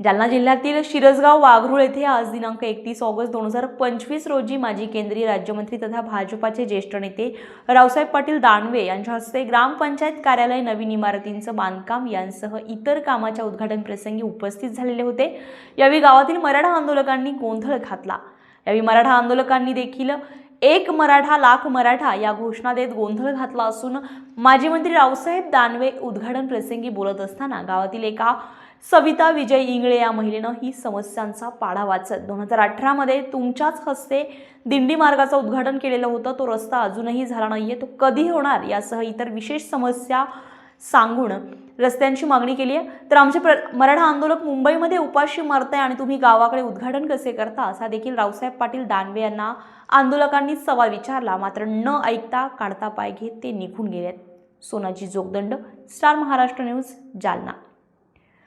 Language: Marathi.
जालना जिल्ह्यातील शिरसगाव वाघरूळ येथे आज दिनांक एकतीस ऑगस्ट दोन हजार पंचवीस रोजी माजी केंद्रीय राज्यमंत्री तथा भाजपाचे ज्येष्ठ नेते रावसाहेब पाटील दानवे यांच्या हस्ते ग्रामपंचायत कार्यालय नवीन इमारतींचं बांधकाम यांसह इतर कामाच्या उद्घाटन प्रसंगी उपस्थित झालेले होते. यावेळी गावातील मराठा आंदोलकांनी गोंधळ घातला. यावेळी मराठा आंदोलकांनी देखील एक मराठा लाख मराठा या घोषणा देत गोंधळ घातला असून माजी मंत्री रावसाहेब दानवे उद्घाटन प्रसंगी बोलत असताना गावातील एका सविता विजय इंगळे या महिलेनं ही समस्यांचा पाढा वाचत. दोन हजार अठरामध्ये तुमच्याच हस्ते दिंडी मार्गाचं उद्घाटन केलेलं होतं. तो रस्ता अजूनही झाला नाही आहे तो कधी होणार यासह इतर विशेष समस्या सांगून रस्त्यांची मागणी केली आहे. तर आमचे प्र मराठा आंदोलक मुंबईमध्ये उपाशी मारताय आणि तुम्ही गावाकडे उद्घाटन कसे करता असा देखील रावसाहेब पाटील दानवे यांना आंदोलकांनी सवाल विचारला. मात्र न ऐकता काढता पाय घेत ते निघून गेलेत. सोनाची जोगदंड स्टार महाराष्ट्र न्यूज जालना.